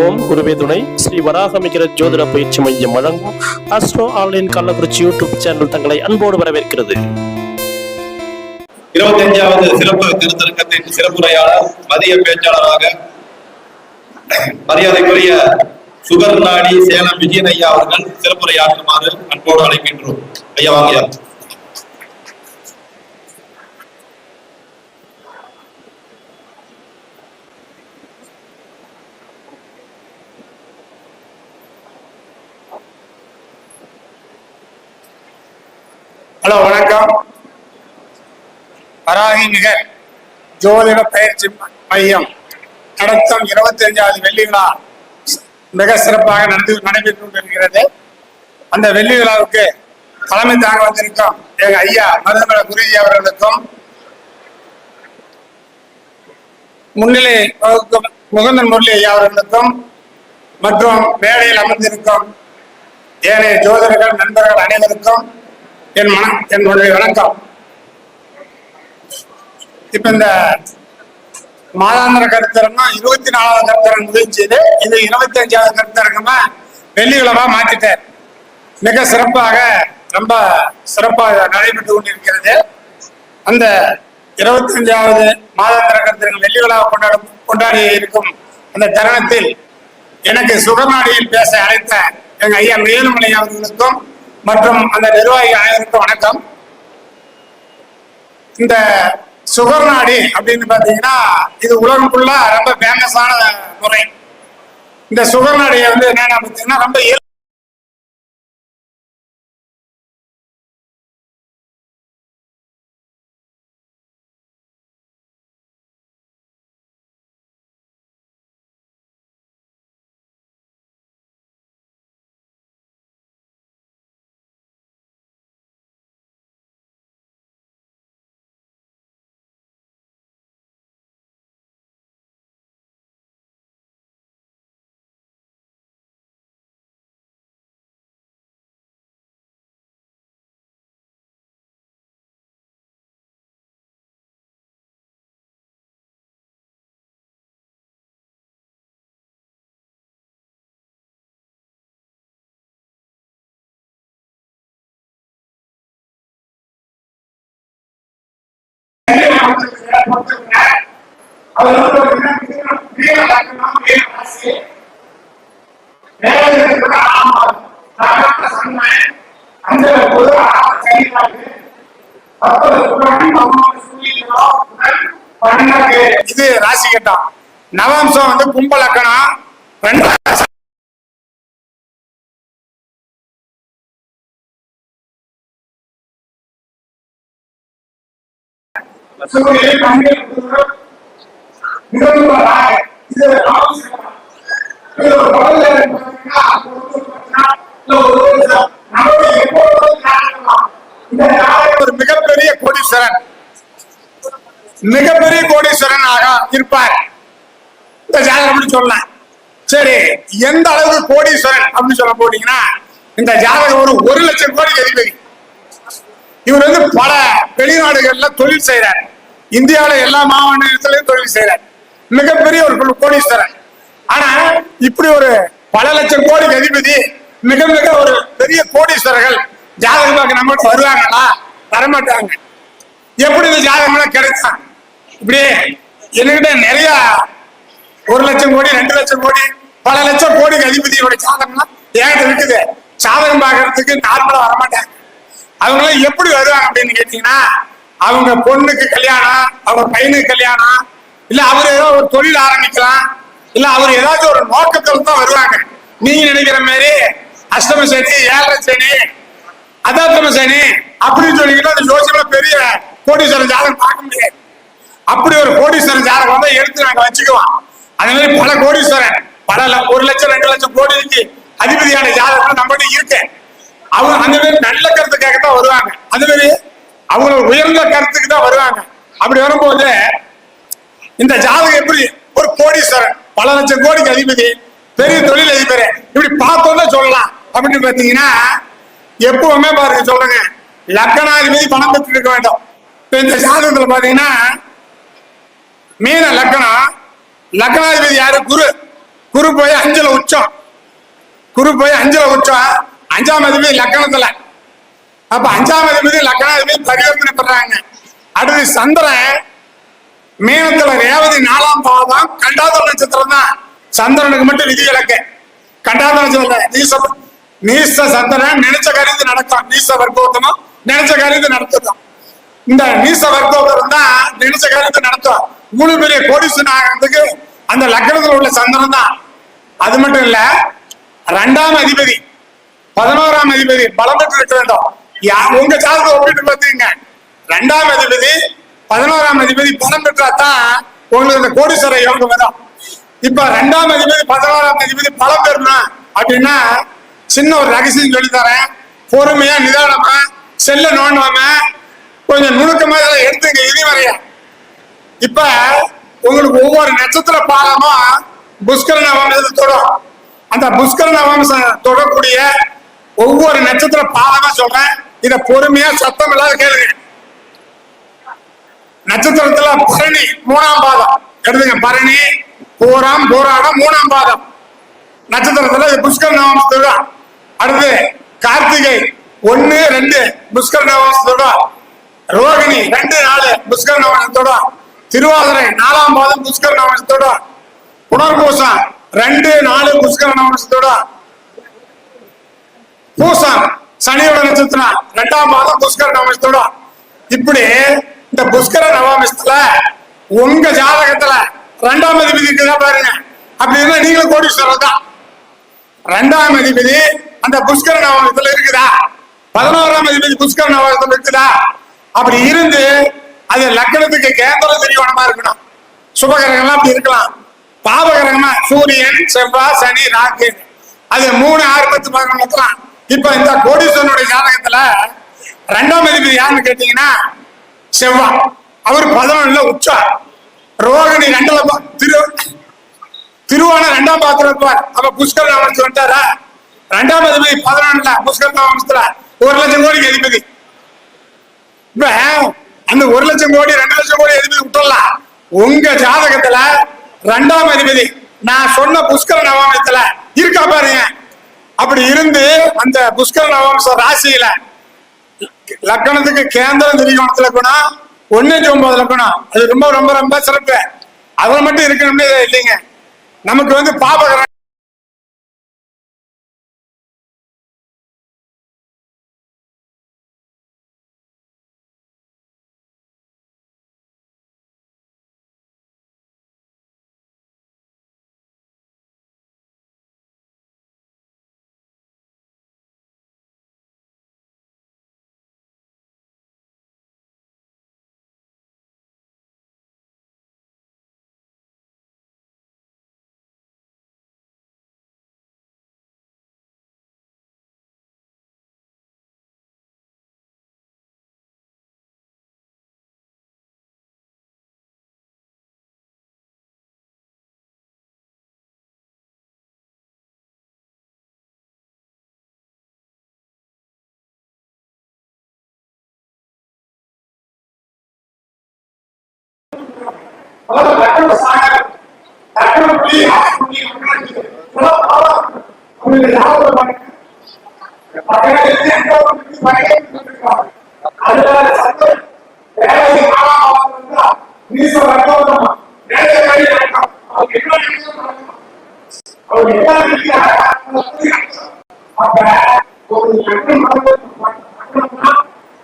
ஓம் குருவே துணை. ஸ்ரீ வராகமிகர ஜோதிட பயிற்சி மையம் வழங்கும் astro online Kallakurichi YouTube channel தங்களை அன்போடு வரவேற்கிறது. இருபத்தஞ்சாவது சிறப்பு திருத்தரங்கத்தின் சிறப்புரையாளர் மதிய பேச்சாளராக மரியாதைக்குரிய சுகர் நாடி சேலம் விஜயன் ஐயா அவர்கள் சிறப்புரையாற்றுமாறு அன்போடு அழைக்கின்றோம். ஐயா வாங்கியா ஹலோ வணக்கம். வராகி நிகர் ஜோதிட பயிற்சி மையம். நடத்தும் இருபத்தி அஞ்சாவது வெள்ளி விழா. மிக சிறப்பாக நடந்து நடைபெற்று கொண்டிருக்கிறது. அந்த வெள்ளி விழாவுக்கு தலைமை தாங்க வந்திருக்கும் எங்க ஐயா மருதமல குருஜி அவர்களுக்கும் முன்னிலை வகுக்கும் முகந்தன் முரளி ஐயா அவர்களுக்கும் மற்றும் மேடையில் அமர்ந்திருக்கும் ஏனைய ஜோதிடர்கள் நண்பர்கள் அனைவருக்கும் என் மன என்னுடைய வணக்கம். இப்ப இந்த மாதாந்திர கருத்தரங்கம் இருபத்தி நாலாவது கருத்தரங்கம் முடிஞ்சது. இது இருபத்தி அஞ்சாவது கருத்தரங்கமா வெள்ளிக்கிழமா மாத்திட்டார். மிக சிறப்பாக ரொம்ப சிறப்பாக நடைபெற்று கொண்டிருக்கிறது. அந்த இருபத்தி அஞ்சாவது மாதாந்திர கருத்தரங்கம் வெள்ளி விழா கொண்டாட கொண்டாடி இருக்கும் அந்த தருணத்தில் எனக்கு சுகநாடியில் பேச அழைத்த எங்க ஐயா மேலுமலை அவர்களுக்கும் மற்றும் அந்த நிர்வாகி அனைவருக்கும் வணக்கம். இந்த சுகர் நாடி அப்படின்னு பாத்தீங்கன்னா இது உலகம் ரொம்ப ஃபேமஸான முறை. இந்த சுகர் நாடியை வந்து என்னன்னா பாத்தீங்கன்னா ரொம்ப இது ராசி கட்டம் நவம்சம் வந்து கும்பலக்கணம். ரெண்டாம் ஒரு மிகப்பெரிய கோடீஸ்வரன். மிகப்பெரிய கோடீஸ்வரனாக இருப்பார். இந்த ஜாதகம் அப்படி சொல்லலாம் சரி எந்த அளவுக்கு கோடீஸ்வரன் அப்படின்னு சொல்ல போட்டீங்கன்னா இந்த ஜாதகம் ஒரு ஒரு லட்சம் கோடி அதிபதி இவர் வந்து பல வெளிநாடுகள்ல தொழில் செய்யறாரு இந்தியாவில எல்லா மாவட்டத்திலையும் தொழில் செய்யறாரு மிகப்பெரிய ஒரு கோ- கோடீஸ்வரன் ஆனா இப்படி ஒரு பல லட்சம் கோடிக்கு அதிபதி மிக மிக ஒரு பெரிய கோடீஸ்வரர்கள் ஜாதகம் பார்க்க நம்மகிட்ட வருவாங்களா? வரமாட்டாங்க. எப்படி இந்த ஜாதகம்லாம் கிடைக்கும் இப்படி என்கிட்ட நிறைய ஒரு லட்சம் கோடி ரெண்டு லட்சம் கோடி பல லட்சம் கோடிக்கு அதிபதியோட ஜாதகம்லாம் ஏன் இருக்குது. ஜாதகம் பார்க்கறதுக்கு நார்மலா வரமாட்டாங்க. அவங்களாம் எப்படி வருவாங்க அப்படின்னு கேட்டீங்கன்னா அவங்க பொண்ணுக்கு கல்யாணம் அவங்க பையனுக்கு கல்யாணம் இல்ல அவர் ஏதோ ஒரு தொழில் ஆரம்பிக்கலாம் இல்ல அவர் ஏதாச்சும் ஒரு நோக்கத்தில் தான் வருவாங்க. நீங்க நினைக்கிற மாதிரி அஷ்டம சனி ஏழரை சனி அதாத்தம சனி அப்படின்னு சொல்லிக்கிட்டு அந்த ஜோசியம்ல பெரிய கோடீஸ்வரன் ஜாதகம் பார்க்க முடியாது. அப்படி ஒரு கோடீஸ்வரன் ஜாதகம் வந்து எடுத்து நாங்க வச்சுக்குவோம். அதே மாதிரி பல கோடீஸ்வரன் பல ஒரு லட்சம் ரெண்டு லட்சம் கோடிக்கு அதிபதியான ஜாதகம் நம்மகிட்ட இருக்கு. அவங்க அந்த மாதிரி நல்ல கருத்துக்காக தான் வருவாங்க. அந்த மாதிரி அவங்க உயர்ந்த கருத்துக்கு தான் வருவாங்க. அப்படி வரும்போது இந்த ஜாதகம் எப்படி? ஒரு கோடீஸ்வரன் பல லட்சம் கோடிக்கு அதிபதி பெரிய தொழில் அதிபர். இப்படி பார்த்தோம்னா சொல்லலாம். அப்படின்னு பாத்தீங்கன்னா எப்பவுமே பாருங்க சொல்றேங்க லக்கணாதிபதி பணம் பெற்று இருக்க வேண்டும். இப்ப இந்த ஜாதகத்துல பாத்தீங்கன்னா மீன லக்கணம் லக்கணாதிபதி யாரு? குரு. குரு போய் அஞ்சல உச்சம். குரு போய் அஞ்சல உச்சம். அஞ்சாம் அதிபதி லக்கணத்துல அப்ப அஞ்சாம் அதிபதி லக்னாதிபதி பரிவர்த்தனை பண்றாங்க. அடுத்து சந்திரன் மீனத்துல ரேவதி நாலாம் பாதம் கண்டாத நட்சத்திரம் தான். சந்திரனுக்கு மட்டும் விதி இலக்கு. கண்டாத நட்சத்திரம் நீச நீச சந்திரன் நினைச்ச காரியத்தை நடக்கும் நீச வர்க்கோத்தமும் நினைச்ச காரியத்தை நடத்தும் இந்த நீச வர்க்கோத்தரம் தான் நினைச்ச காரியத்தை நடத்தும் மூணு பெரிய கோடீஸ்வரன் ஆகிறதுக்கு அந்த லக்னத்தில் உள்ள சந்திரன் தான். அது மட்டும் இல்ல ரெண்டாம் அதிபதி பதினோராம் அதிபதி பலம் பெற்று இருக்க வேண்டும். உங்க சார்பு ஒப்பிட்டு பார்த்தீங்க ரெண்டாம் அதிபதி பதினோராம் அதிபதி பலம் பெற்றா தான் உங்களுக்கு இந்த கோடீஸ்வர யோகம் வரும். இப்ப ரெண்டாம் அதிபதி பதினோராம் அதிபதி பலம் பெறணும் அப்படின்னா சின்ன ஒரு ரகசியம் சொல்லி தரேன் பொறுமையா நிதானமா செல்ல நோண்டாம கொஞ்சம் நுணுக்கமா இதெல்லாம் எடுத்துங்க இனி வரைய. இப்ப உங்களுக்கு ஒவ்வொரு நட்சத்திர பாலமும் புஷ்கர நவம்சத்தை தொடும். அந்த புஷ்கர நவம்சம் தொடக்கூடிய ஒவ்வொரு நட்சத்திர பாலமா சொல்றேன். இத பொறுமையா சத்தம் இல்லாத கேளுங்க. நட்சத்திரத்துல பரணி மூணாம் பாதம். எடுத்துங்க பரணி பூராம் போராடம் மூணாம் பாதம். நட்சத்திரத்துல புஷ்கர் நவம்சத்தோட அடுத்து கார்த்திகை ஒன்னு ரெண்டு புஷ்கர் நவம்சத்தோட ரோகிணி ரெண்டு நாலு புஷ்கர் நவம்சத்தோட திருவாதிரை நாலாம் பாதம் புஷ்கர் நவம்சத்தோட புனர்பூசம் ரெண்டு நாலு புஷ்கர நவம்சத்தோட பூசம் சனியோட நட்சத்திரம் ரெண்டாம் மாதம் புஷ்கர நவமிஸ்தோட இப்படி இந்த புஷ்கர நவமசத்துல உங்க ஜாதகத்துல ரெண்டாம் அதிபதி இருக்குதா பாருங்க. அப்படி இருந்தா நீங்களும் கோடீஸ்வரர் தான். ரெண்டாம் அதிபதி அந்த புஷ்கர நவமசத்துல இருக்குதா? பதினோராம் அதிபதி புஷ்கர நவமசத்துல இருக்குதா? அப்படி இருந்து அது லக்னத்துக்கு கேந்திரம் தெரியவனமா இருக்கணும். சுபகிரகம்லாம் அப்படி இருக்கலாம். பாவகிரகமா சூரியன் செவ்வாய் சனி ராகு. அது மூணு ஆறு பத்து பதினொன்று இப்ப இந்த கோடீஸ்வரனுடைய ஜாதகத்துல ரெண்டாம் அதிபதி யாருன்னு கேட்டீங்கன்னா செவ்வா. அவர் பதினொன்னுல உச்சா. ரோகிணி ரெண்டுல திரு திருவான ரெண்டாம் பாத்திரம் அப்ப புஷ்கர் அமைச்சு வந்துட்டாரா ரெண்டாம் அதிபதி பதினொன்னுல புஷ்கர் அமைச்சல ஒரு லட்சம் கோடிக்கு அதிபதி. இப்ப அந்த ஒரு லட்சம் கோடி ரெண்டு லட்சம் கோடி அதிபதி விட்டுடலாம் உங்க ஜாதகத்துல ரெண்டாம் அதிபதி நான் சொன்ன புஷ்கர நவாமத்துல இருக்கா பாருங்க. அப்படி இருந்து அந்த புஷ்கர நவம்ச ராசியில லக்கணத்துக்கு கேந்திரம் திரிகோணத்துல குணம் ஒண்ணு ஒன்பது குணம் அது ரொம்ப ரொம்ப ரொம்ப சிறப்பு. அதுல மட்டும் இருக்கணும்னு இல்லைங்க. நமக்கு வந்து பாபகரம் मतलब लखनऊ का सागर लखनऊ पुलिस पुलिस मतलब और हमें ले जाओ तो बने पकड़े लेते हैं तो पुलिस पकड़े आज वाले सब पहले ही मारा और उनका पुलिस को रखो तो पहले ही रखो और कितना और कितना किया है अब है, वो लखनऊ मतलब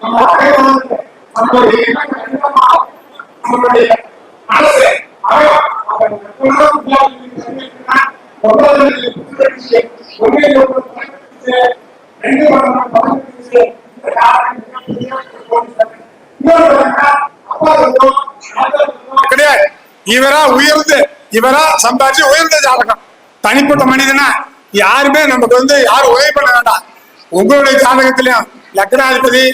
हमारे हम लोग ये हम लोग அரசு கிடையாது இவரா உயர்ந்து இவரா சம்பாதிச்சு உயர்ந்த ஜாதகம். தனிப்பட்ட மனிதனா யாருமே நமக்கு வந்து யாரும் உதவி பண்ண வேண்டாம். உங்களுடைய ஜாதகத்திலையும் லக்னாதிபதி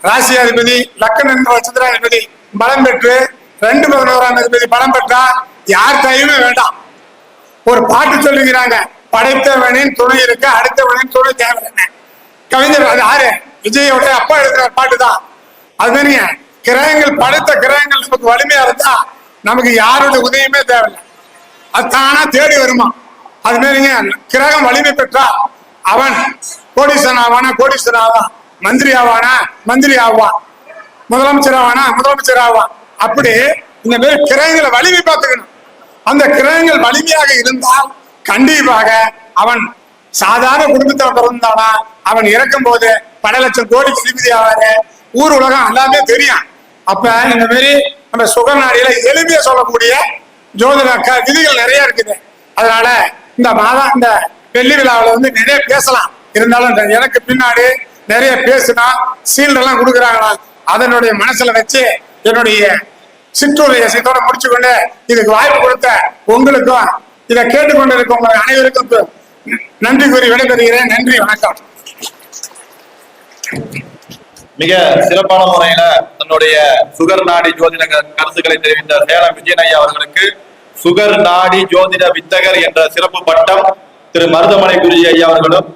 ராசியாதிபதி லக்கண நட்சத்திராதிபதி பலம் பெற்று ரெண்டு பதினோராம் அதிபதி பலம் பெற்றா யார் தயவுமே வேண்டாம். ஒரு பாட்டு சொல்லுகிறாங்க படைத்தவனின் துணை இருக்க அடுத்தவனின் துணை தேவையான கவிஞர் அது யாரு? விஜயோட அப்பா எழுதுற பாட்டு தான். அதுதானே கிரகங்கள் படைத்த கிரகங்கள் நமக்கு வலிமையா இருந்தா நமக்கு யாரோட உதவியுமே தேவையில்லை. அது தானா தேடி வருமா? அது மாதிரிங்க கிரகம் வலிமை பெற்றா அவன் கோடீஸ்வரன் ஆவானா கோடீஸ்வரன் ஆவான் மந்திரி ஆவானா மந்திரி ஆவான் முதலமைச்சர் ஆவானா முதலமைச்சர் ஆவான் அப்படி இந்த மாதிரி கிரகங்களை வலிமை பார்த்துக்கணும். அந்த கிரகங்கள் வலிமையாக இருந்தால் கண்டிப்பாக அவன் சாதாரண குடும்பத்துல பிறந்தானா அவன் இறக்கும் போது பல லட்சம் கோடி அதிபதி ஆவாரு ஊர் உலகம் எல்லாமே தெரியும். அப்ப இந்த மாதிரி நம்ம சுகநாடியில எளிமையா சொல்லக்கூடிய ஜோதிட விதிகள் நிறைய இருக்குது. அதனால இந்த மாதம் இந்த வெள்ளி விழாவில் வந்து நிறைய பேசலாம். இருந்தாலும் இந்த எனக்கு பின்னாடி நிறைய பேசினா சீல்டெல்லாம் கொடுக்குறாங்களா? அதனுடைய மனசுல வச்சு என்னுடைய சிற்றுரையை சித்தோட முடிச்சுக்கொண்டு இதுக்கு வாய்ப்பு கொடுத்த உங்களுக்கும் இதை கேட்டுக்கொண்டு உங்கள் அனைவருக்கும் நன்றி கூறி விடைபெறுகிறேன். நன்றி வணக்கம். மிக சிறப்பான முறையில தன்னுடைய சுகர் நாடி ஜோதிட கருத்துக்களை தெரிவித்த சேலம் விஜயன் ஐயா அவர்களுக்கு சுகர் நாடி ஜோதிட வித்தகர் என்ற சிறப்பு பட்டம் திரு மருதமலை குருஜி ஐயா அவர்களும்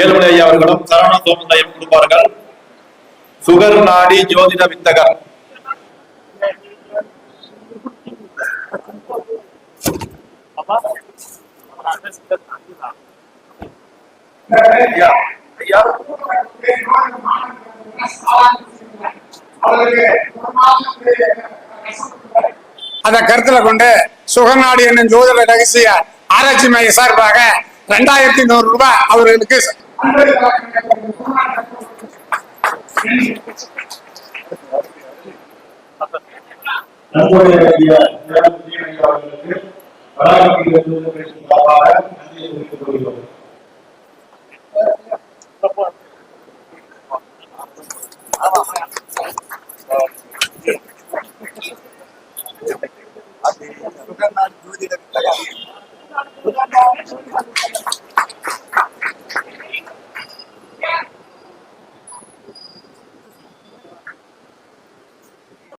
ஏழுமலை ஐயா அவர்களும் சரவண சோமந்தையும் கொடுப்பார்கள். சுகர் நாடி ஜோதிட வித்தகர் அத கருத்துல கொண்டு சுகநாடி என்னும் ஜோதிட ரகசிய ஆராய்ச்சி மைய சார்பாக ரெண்டாயிரத்தி நூறு ரூபாய் அவர்களுக்கு நம்முடைய அவர்களுக்கு வளாகத்தில் இருந்து பேசும் நன்றியை தெரிவித்துக் கொள்கிறோம்